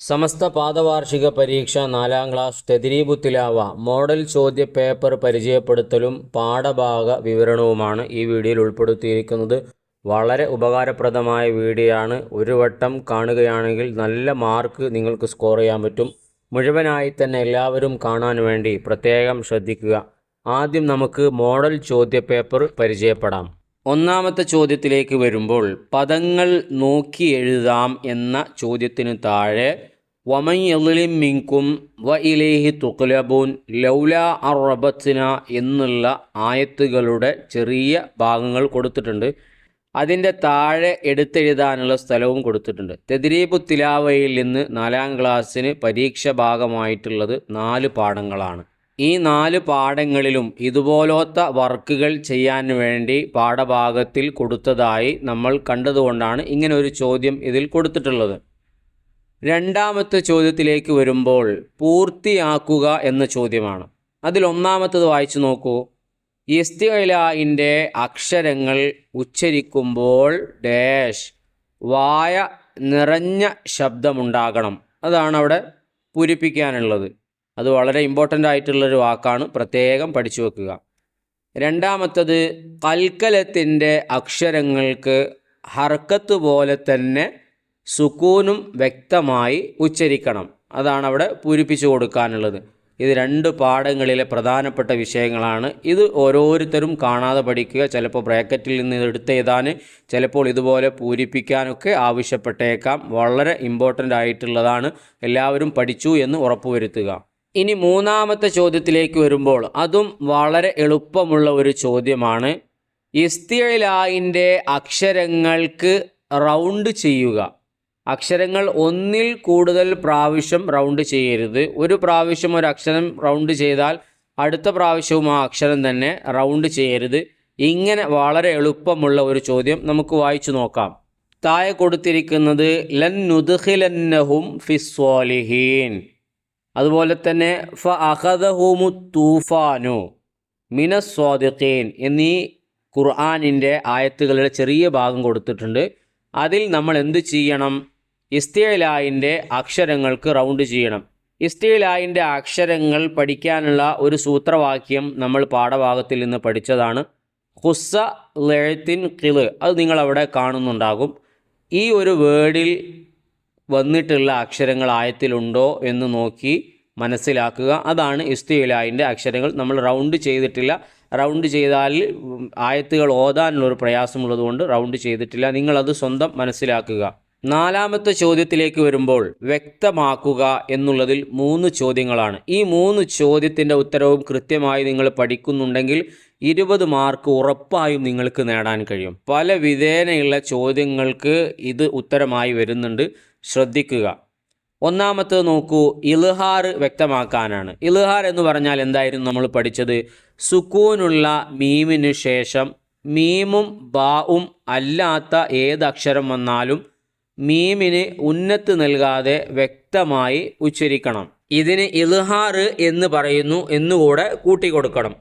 സമസ്ത പാദവാർഷിക പരീക്ഷ നാലാം ക്ലാസ് തെതിരീബുത്തിലാവ. മോഡൽ ചോദ്യ പേപ്പർ പരിചയപ്പെടുത്തലും പാഠഭാഗ വിവരണവുമാണ് ഈ വീഡിയോയിൽ ഉൾപ്പെടുത്തിയിരിക്കുന്നത്. വളരെ ഉപകാരപ്രദമായ വീഡിയോ ആണ് ഒരു വട്ടം കാണുകയാണെങ്കിൽ നല്ല മാർക്ക് നിങ്ങൾക്ക് സ്കോർ ചെയ്യാൻ പറ്റും. മുഴുവനായി തന്നെ എല്ലാവരും കാണാൻ വേണ്ടി പ്രത്യേകം ശ്രദ്ധിക്കുക. ആദ്യം നമുക്ക് മോഡൽ ചോദ്യ പേപ്പർ പരിചയപ്പെടാം. ഒന്നാമത്തെ ചോദ്യത്തിലേക്ക് വരുമ്പോൾ പദങ്ങൾ നോക്കി എഴുതാം എന്ന ചോദ്യത്തിന് താഴെ വമയ്യലിം മിങ്കും വ ഇലേഹി തുക്ലബൂൻ ലൗല അറബത്തിന എന്നുള്ള ആയത്തുകളുടെ ചെറിയ ഭാഗങ്ങൾ കൊടുത്തിട്ടുണ്ട്. അതിന്റെ താഴെ എടുത്തെഴുതാനുള്ള സ്ഥലവും കൊടുത്തിട്ടുണ്ട്. തെതിരീബു തിലാവയിൽ നിന്ന് നാലാം ക്ലാസ്സിന് പരീക്ഷ ഭാഗമായിട്ടുള്ളത് നാല് പാഠങ്ങളാണ്. ഈ നാല് പാഠങ്ങളിലും ഇതുപോലത്തെ വർക്കുകൾ ചെയ്യാൻ വേണ്ടി പാഠഭാഗത്തിൽ കൊടുത്തതായി നമ്മൾ കണ്ടതുകൊണ്ടാണ് ഇങ്ങനെ ഒരു ചോദ്യം ഇതിൽ കൊടുത്തിട്ടുള്ളത്. രണ്ടാമത്തെ ചോദ്യത്തിലേക്ക് വരുമ്പോൾ പൂർത്തിയാക്കുക എന്ന ചോദ്യമാണ്. അതിൽ ഒന്നാമത്തത് വായിച്ചു നോക്കൂ. ഇസ്തിഅലായിന്റെ അക്ഷരങ്ങൾ ഉച്ചരിക്കുമ്പോൾ ഡാഷ് വായ നിറഞ്ഞ ശബ്ദമുണ്ടാകണം. അതാണ് അവിടെ പൂരിപ്പിക്കാനുള്ളത്. അത് വളരെ ഇമ്പോർട്ടന്റ് ആയിട്ടുള്ളൊരു വാക്കാണ്. പ്രത്യേകം പഠിച്ചു വെക്കുക. രണ്ടാമത്തത് കൽക്കലത്തിന്റെ അക്ഷരങ്ങൾക്ക് ഹർക്കത്ത് പോലെ തന്നെ സുക്കൂനും വ്യക്തമായി ഉച്ചരിക്കണം. അതാണ് അവിടെ പൂരിപ്പിച്ചു കൊടുക്കാനുള്ളത്. ഇത് രണ്ട് പാഠങ്ങളിലെ പ്രധാനപ്പെട്ട വിഷയങ്ങളാണ്. ഇത് ഓരോരുത്തരും കാണാതെ പഠിക്കുക. ചിലപ്പോൾ ബ്രാക്കറ്റിൽ നിന്ന് എടുത്തെഴുതാൻ ചിലപ്പോൾ ഇതുപോലെ പൂരിപ്പിക്കാനൊക്കെ ആവശ്യപ്പെട്ടേക്കാം. വളരെ ഇമ്പോർട്ടന്റ് ആയിട്ടുള്ളതാണ്. എല്ലാവരും പഠിച്ചു എന്ന് ഉറപ്പുവരുത്തുക. ഇനി മൂന്നാമത്തെ ചോദ്യത്തിലേക്ക് വരുമ്പോൾ അതും വളരെ എളുപ്പമുള്ള ഒരു ചോദ്യമാണ്. ഇസ്തിയലായിന്റെ അക്ഷരങ്ങൾക്ക് റൗണ്ട് ചെയ്യുക. അക്ഷരങ്ങൾ ഒന്നിൽ കൂടുതൽ പ്രാവശ്യം റൗണ്ട് ചെയ്യരുത്. ഒരു പ്രാവശ്യം ഒരു അക്ഷരം റൗണ്ട് ചെയ്താൽ അടുത്ത പ്രാവശ്യവും ആ അക്ഷരം തന്നെ റൗണ്ട് ചെയ്യരുത്. ഇങ്ങനെ വളരെ എളുപ്പമുള്ള ഒരു ചോദ്യം നമുക്ക് വായിച്ചു നോക്കാം. താഴെ കൊടുത്തിരിക്കുന്നത് ലൻ നുദ്ഖിലന്നഹും ഫിസ്വാലിഹീൻ അതുപോലെ തന്നെ ഫ അഹദഹുമു തൂഫാനു മിനസ്വാദിഖീൻ എന്നീ ഖുർആാനിന്റെ ആയത്തുകളുടെ ചെറിയ ഭാഗം കൊടുത്തിട്ടുണ്ട്. അതിൽ നമ്മൾ എന്ത് ചെയ്യണം? ഇസ്തിയലായിന്റെ അക്ഷരങ്ങൾക്ക് റൗണ്ട് ചെയ്യണം. ഇസ്തിയലായിന്റെ അക്ഷരങ്ങൾ പഠിക്കാനുള്ള ഒരു സൂത്രവാക്യം നമ്മൾ പാഠഭാഗത്തിൽ നിന്ന് പഠിച്ചതാണ്. ഹുസ്സ ലെഴുത്തിൻ കിൾ അത് നിങ്ങളവിടെ കാണുന്നുണ്ടാകും. ഈ ഒരു വേർഡിൽ വന്നിട്ടുള്ള അക്ഷരങ്ങൾ ആയത്തിലുണ്ടോ എന്ന് നോക്കി മനസ്സിലാക്കുക. അതാണ് ഇസ്തിയിലായിന്റെ അക്ഷരങ്ങൾ. നമ്മൾ റൗണ്ട് ചെയ്തിട്ടില്ല. റൗണ്ട് ചെയ്താൽ ആയത്തുകൾ ഓതാനുള്ളൊരു പ്രയാസമുള്ളതുകൊണ്ട് റൗണ്ട് ചെയ്തിട്ടില്ല. നിങ്ങളത് സ്വന്തം മനസ്സിലാക്കുക. നാലാമത്തെ ചോദ്യത്തിലേക്ക് വരുമ്പോൾ വ്യക്തമാക്കുക എന്നുള്ളതിൽ മൂന്ന് ചോദ്യങ്ങളാണ്. ഈ മൂന്ന് ചോദ്യത്തിന്റെ ഉത്തരവും കൃത്യമായി നിങ്ങൾ പഠിക്കുന്നുണ്ടെങ്കിൽ ഇരുപത് മാർക്ക് ഉറപ്പായും നിങ്ങൾക്ക് നേടാൻ കഴിയും. പല വിധേനയുള്ള ചോദ്യങ്ങൾക്ക് ഇത് ഉത്തരമായി വരുന്നുണ്ട്. ശ്രദ്ധിക്കുക. ഒന്നാമത്തത് നോക്കൂ ഇൽഹാർ വ്യക്തമാക്കാനാണ്. ഇൽഹാർ എന്ന് പറഞ്ഞാൽ എന്തായിരുന്നു നമ്മൾ പഠിച്ചത്? സുക്കൂനുള്ള മീമിനു ശേഷം മീമും ബാവും അല്ലാത്ത ഏത് അക്ഷരം വന്നാലും മീമിന് ഉന്നത്ത് നൽകാതെ വ്യക്തമായി ഉച്ചരിക്കണം. ഇതിന് ഇൽഹാർ എന്ന് പറയുന്നു എന്നുകൂടെ കൂട്ടിക്കൊടുക്കണം.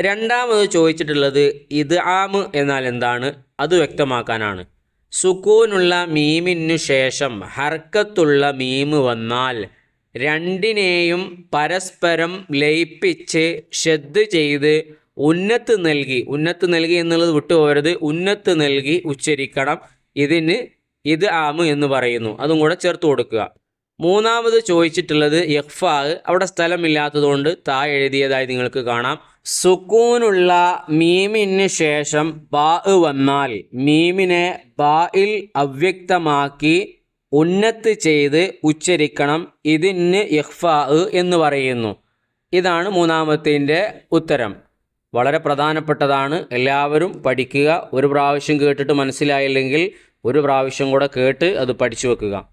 രണ്ടാമത് ചോദിച്ചിട്ടുള്ളത് ഇത് ആമ് എന്നാൽ എന്താണ്? അത് വ്യക്തമാക്കാനാണ്. സുക്കൂനുള്ള മീമിനു ശേഷം ഹർക്കത്തുള്ള മീമ് വന്നാൽ രണ്ടിനെയും പരസ്പരം ലയിപ്പിച്ച് ഷെദ് ചെയ്ത് ഉന്നത്ത് നൽകി. ഉന്നത്ത് നൽകി എന്നുള്ളത് വിട്ടുപോകരുത് ഉന്നത്ത് നൽകി ഉച്ചരിക്കണം. ഇതിന് ഇത് ആമ് എന്ന് പറയുന്നു. അതും കൂടെ ചേർത്ത് കൊടുക്കുക. മൂന്നാമത് ചോദിച്ചിട്ടുള്ളത് യഹ്ഫാ അവിടെ സ്ഥലമില്ലാത്തതുകൊണ്ട് താ എഴുതിയതായി നിങ്ങൾക്ക് കാണാം. സുക്കൂനുള്ള മീമിന് ശേഷം ബാ വന്നാൽ മീമിനെ ബായിൽ അവ്യക്തമാക്കി ഉന്നത്ത് ചെയ്ത് ഉച്ചരിക്കണം. ഇതിന് ഇഹ്ഫാ എന്ന് പറയുന്നു. ഇതാണ് മൂന്നാമത്തിന്റെ ഉത്തരം. വളരെ പ്രധാനപ്പെട്ടതാണ്. എല്ലാവരും പഠിക്കുക. ഒരു പ്രാവശ്യം കേട്ടിട്ട് മനസ്സിലായില്ലെങ്കിൽ ഒരു പ്രാവശ്യം കൂടെ കേട്ട് അത് പഠിച്ചു വെക്കുക.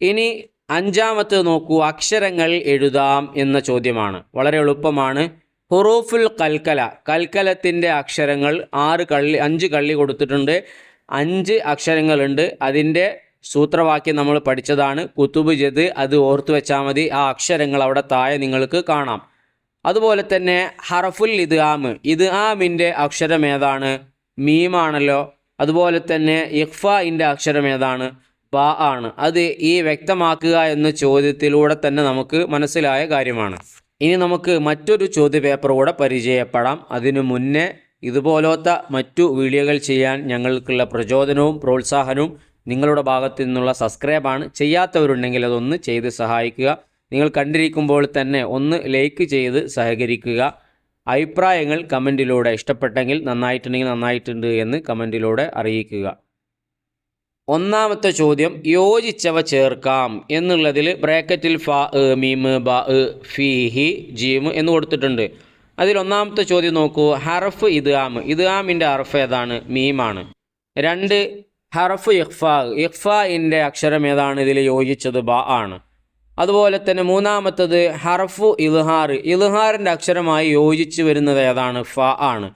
ഇനി അഞ്ചാമത്തെ നോക്കൂ. അക്ഷരങ്ങൾ എഴുതാം എന്ന ചോദ്യമാണ്. വളരെ എളുപ്പമാണ്. ഹുറൂഫുൽ കൽക്കല. കൽക്കലത്തിന്റെ അക്ഷരങ്ങൾ ആറ് കള്ളി അഞ്ച് കള്ളി കൊടുത്തിട്ടുണ്ട്. അഞ്ച് അക്ഷരങ്ങളുണ്ട്. അതിന്റെ സൂത്രവാക്യം നമ്മൾ പഠിച്ചതാണ്. കുത്തുബ് ജദ് അത് ഓർത്തു വെച്ചാൽ മതി. ആ അക്ഷരങ്ങൾ അവിടെ താഴെ നിങ്ങൾക്ക് കാണാം. അതുപോലെ തന്നെ ഹറഫുൽ ഇത് ആമ് ഇത് ആമിന്റെ അക്ഷരം ഏതാണ്? മീമാണല്ലോ അതുപോലെ തന്നെ ഇഖ്ഫായിന്റെ അക്ഷരം ഏതാണ്? ബാ ആണ്. അത് ഈ വ്യക്തമാക്കുക എന്ന ചോദ്യത്തിലൂടെ തന്നെ നമുക്ക് മനസ്സിലായ കാര്യമാണ്. ഇനി നമുക്ക് മറ്റൊരു ചോദ്യ പേപ്പർ കൂടെ പരിചയപ്പെടാം. അതിനു മുന്നേ ഇതുപോലത്തെ മറ്റു വീഡിയോകൾ ചെയ്യാൻ ഞങ്ങൾക്കുള്ള പ്രചോദനവും പ്രോത്സാഹനവും നിങ്ങളുടെ ഭാഗത്തു നിന്നുള്ള സബ്സ്ക്രൈബാണ്. ചെയ്യാത്തവരുണ്ടെങ്കിൽ അതൊന്ന് ചെയ്ത് സഹായിക്കുക. നിങ്ങൾ കണ്ടിരിക്കുമ്പോൾ തന്നെ ഒന്ന് ലൈക്ക് ചെയ്ത് സഹകരിക്കുക. അഭിപ്രായങ്ങൾ കമന്റിലൂടെ ഇഷ്ടപ്പെട്ടെങ്കിൽ നന്നായിട്ടുണ്ടെങ്കിൽ നന്നായിട്ടുണ്ട് എന്ന് കമന്റിലൂടെ അറിയിക്കുക. ഒന്നാമത്തെ ചോദ്യം യോജിച്ചവ ചേർക്കാം എന്നുള്ളതിൽ ബ്രാക്കറ്റിൽ ഫ മീമ് ബ ഫി ഹി ജീമ് എന്ന് കൊടുത്തിട്ടുണ്ട്. അതിൽ ഒന്നാമത്തെ ചോദ്യം നോക്കൂ. ഹറഫ് ഇത് ആം. ഇത് ആമിന്റെ ഹറഫ് ഏതാണ്? മീമാണ് രണ്ട് ഹറഫ് ഇഖ്ഫാ. ഇഖ്ഫാഇന്റെ അക്ഷരം ഏതാണ്? ഇതിൽ യോജിച്ചത് ബ ആണ്. അതുപോലെ തന്നെ മൂന്നാമത്തത് ഹറഫു ഇൽഹാർ. ഇൽഹാറിന്റെ അക്ഷരമായി യോജിച്ച് വരുന്നത് ഏതാണ്? ഫ ആണ്.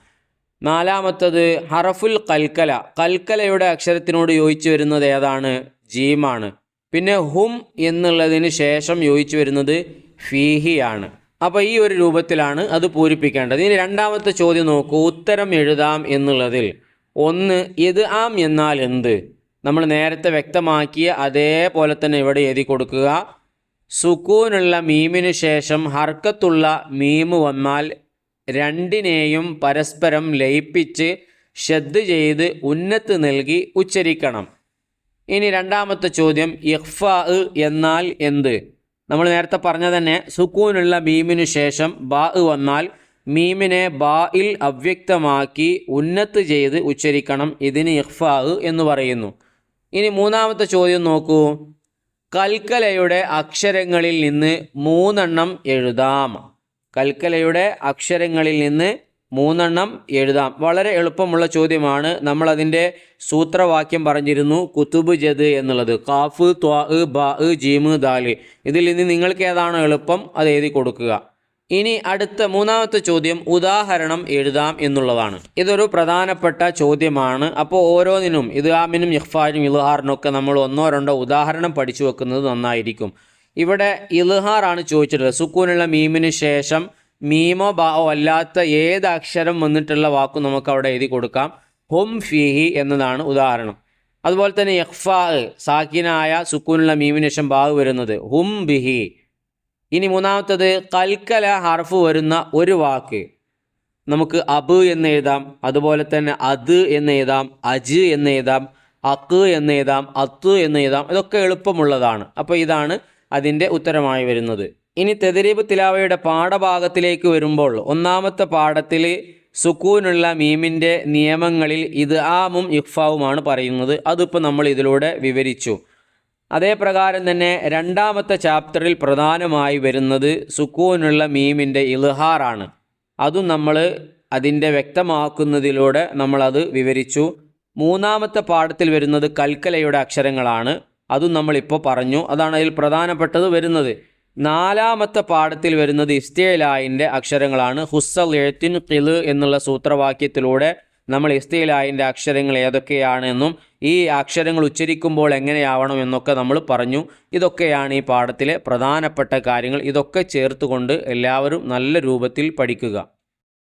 നാലാമത്തത് ഹറഫുൽ കൽക്കല. കൽക്കലയുടെ അക്ഷരത്തിനോട് യോജിച്ചു വരുന്നത് ഏതാണ്? ജീമാണ്. പിന്നെ ഹും എന്നുള്ളതിന് ശേഷം യോജിച്ചു വരുന്നത് ഫീഹിയാണ്. അപ്പോൾ ഈ ഒരു രൂപത്തിലാണ് അത് പൂരിപ്പിക്കേണ്ടത്. ഇനി രണ്ടാമത്തെ ചോദ്യം നോക്കൂ. ഉത്തരം എഴുതാം എന്നുള്ളതിൽ. ഒന്ന് ഇത് ആം എന്നാൽ എന്ത്? നമ്മൾ നേരത്തെ വ്യക്തമാക്കിയ അതേപോലെ തന്നെ ഇവിടെ എഴുതി കൊടുക്കുക. സുക്കൂനുള്ള മീമിന് ശേഷം ഹർക്കത്തുള്ള മീമ് വന്നാൽ രണ്ടിനെയും പരസ്പരം ലയിപ്പിച്ച് ഷദ് ചെയ്ത് ഉന്നത്ത് നൽകി ഉച്ചരിക്കണം. ഇനി രണ്ടാമത്തെ ചോദ്യം ഇഖ്ഫ എന്നാൽ എന്ത്? നമ്മൾ നേരത്തെ പറഞ്ഞ തന്നെ സുക്കൂനുള്ള മീമിനു ശേഷം ബാ വന്നാൽ മീമിനെ ബായിൽ അവ്യക്തമാക്കി ഉന്നത്ത് ചെയ്ത് ഉച്ചരിക്കണം. ഇതിന് ഇഖ്ഫ എന്ന് പറയുന്നു. ഇനി മൂന്നാമത്തെ ചോദ്യം നോക്കൂ. കൽക്കലയുടെ അക്ഷരങ്ങളിൽ നിന്ന് മൂന്നെണ്ണം എഴുതാം. കൽക്കലയുടെ അക്ഷരങ്ങളിൽ നിന്ന് മൂന്നെണ്ണം എഴുതാം. വളരെ എളുപ്പമുള്ള ചോദ്യമാണ്. നമ്മളതിന്റെ സൂത്രവാക്യം പറഞ്ഞിരുന്നു കുത്തുബ് ജദ് എന്നുള്ളത്. കാഫ് ത്വാ ബാ ജീമ് ദാൽ. ഇതിൽ നിന്ന് നിങ്ങൾക്ക് ഏതാണോ എളുപ്പം അത് എഴുതി കൊടുക്കുക. ഇനി അടുത്ത മൂന്നാമത്തെ ചോദ്യം ഉദാഹരണം എഴുതാം എന്നുള്ളതാണ്. ഇതൊരു പ്രധാനപ്പെട്ട ചോദ്യമാണ്. അപ്പോൾ ഓരോന്നിനും ഇദാമിനും ഇഖ്ഫാനും ഇൽഹാറിനും ഒക്കെ നമ്മൾ ഒന്നോ രണ്ടോ ഉദാഹരണം പഠിച്ചു വെക്കുന്നത് നന്നായിരിക്കും. ഇവിടെ ഇൽഹാറാണ് ചോദിച്ചിട്ടുള്ളത്. സുക്കൂനുള്ള മീമിന് ശേഷം മീമോ ബാവോ അല്ലാത്ത ഏത് അക്ഷരം വന്നിട്ടുള്ള വാക്കും നമുക്ക് അവിടെ എഴുതി കൊടുക്കാം. ഹും ഫിഹി എന്നതാണ് ഉദാഹരണം. അതുപോലെ തന്നെ ഇഖ്ഫാ സാക്കിനായ സുക്കൂനുള്ള മീമിന് ശേഷം ബാവ് വരുന്നത് ഹും ബിഹി. ഇനി മൂന്നാമത്തത് കൽക്കല ഹർഫ് വരുന്ന ഒരു വാക്ക്. നമുക്ക് അബ് എന്ന് എഴുതാം. അതുപോലെ തന്നെ അത് എന്ന് എഴുതാം. അജ് എന്ന് എഴുതാം. അക്ക് എന്ന് എഴുതാം. അത്ത് എന്ന് എഴുതാം. ഇതൊക്കെ എളുപ്പമുള്ളതാണ്. അപ്പോൾ ഇതാണ് അതിന്റെ ഉത്തരമായി വരുന്നത്. ഇനി തെതിരീബ് തിലാവയുടെ പാഠഭാഗത്തിലേക്ക് വരുമ്പോൾ ഒന്നാമത്തെ പാഠത്തിൽ സുക്കൂനുള്ള മീമിന്റെ നിയമങ്ങളിൽ ഇത് ആമും ഇഫാവുമാണ് പറയുന്നത്. അതിപ്പോൾ നമ്മൾ ഇതിലൂടെ വിവരിച്ചു. അതേ പ്രകാരം തന്നെ രണ്ടാമത്തെ ചാപ്റ്ററിൽ പ്രധാനമായി വരുന്നത് സുക്കൂനുള്ള മീമിന്റെ ഇൽഹാറാണ്. അതും നമ്മൾ അതിന്റെ വ്യക്തമാക്കുന്നതിലൂടെ നമ്മളത് വിവരിച്ചു. മൂന്നാമത്തെ പാഠത്തിൽ വരുന്നത് കൽക്കലയുടെ അക്ഷരങ്ങളാണ്. അതും നമ്മളിപ്പോൾ പറഞ്ഞു. അതാണ് അതിൽ പ്രധാനപ്പെട്ടത് വരുന്നത്. നാലാമത്തെ പാഠത്തിൽ വരുന്നത് ഇസ്തേലായിന്റെ അക്ഷരങ്ങളാണ്. ഹുസ്സൽ എഴുത്തിൻ കിൽ എന്നുള്ള സൂത്രവാക്യത്തിലൂടെ നമ്മൾ ഇസ്തേലായിന്റെ അക്ഷരങ്ങൾ ഏതൊക്കെയാണെന്നും ഈ അക്ഷരങ്ങൾ ഉച്ചരിക്കുമ്പോൾ എങ്ങനെയാവണം എന്നൊക്കെ നമ്മൾ പറഞ്ഞു. ഇതൊക്കെയാണ് ഈ പാഠത്തിലെ പ്രധാനപ്പെട്ട കാര്യങ്ങൾ. ഇതൊക്കെ ചേർത്തുകൊണ്ട് എല്ലാവരും നല്ല രൂപത്തിൽ പഠിക്കുക.